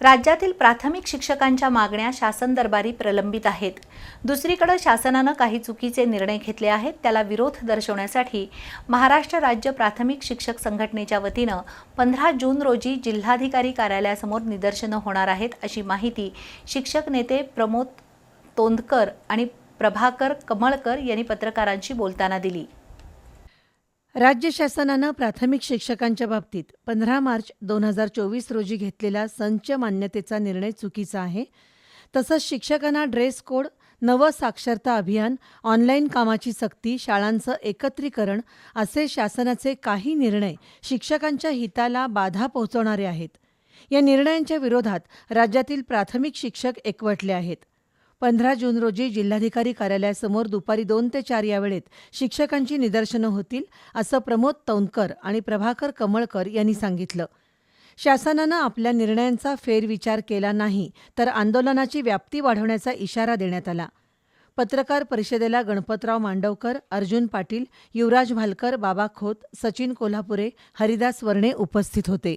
राज्यातील प्राथमिक शिक्षकांच्या मागण्या शासन दरबारी प्रलंबित आहेत. दुसरीकडे शासनानं काही चुकीचे निर्णय घेतले आहेत त्याला विरोध दर्शवण्यासाठी महाराष्ट्र राज्य प्राथमिक शिक्षक संघटनेच्या वतीनं पंधरा जून रोजी जिल्हाधिकारी कार्यालयासमोर निदर्शनं होणार आहेत अशी माहिती शिक्षक नेते प्रमोद तोंदकर आणि प्रभाकर कमळकर यांनी पत्रकारांशी बोलताना दिली. राज्य शासनानं प्राथमिक शिक्षकांच्या बाबतीत पंधरा मार्च दोन हजार चोवीस रोजी घेतलेला संच मान्यतेचा निर्णय चुकीचा आहे. तसंच शिक्षकांना ड्रेस कोड नवं साक्षरता अभियान ऑनलाईन कामाची सक्ती शाळांचं एकत्रीकरण असे शासनाचे काही निर्णय शिक्षकांच्या हिताला बाधा पोहोचवणारे आहेत. या निर्णयांच्या विरोधात राज्यातील प्राथमिक शिक्षक एकवटले आहेत. पंधरा जून रोजी जिल्हाधिकारी कार्यालयासमोर दुपारी दोन ते चार या वेळेत शिक्षकांची निदर्शनं होतील असं प्रमोद तौंदकर आणि प्रभाकर कमळकर यांनी सांगितलं. शासनानं आपल्या निर्णयांचा फेरविचार केला नाही तर आंदोलनाची व्याप्ती वाढवण्याचा इशारा देण्यात आला. पत्रकार परिषदेला गणपतराव मांडवकर अर्जुन पाटील युवराज भालकर बाबा खोत सचिन कोल्हापुरे हरिदास वर्णे उपस्थित होते.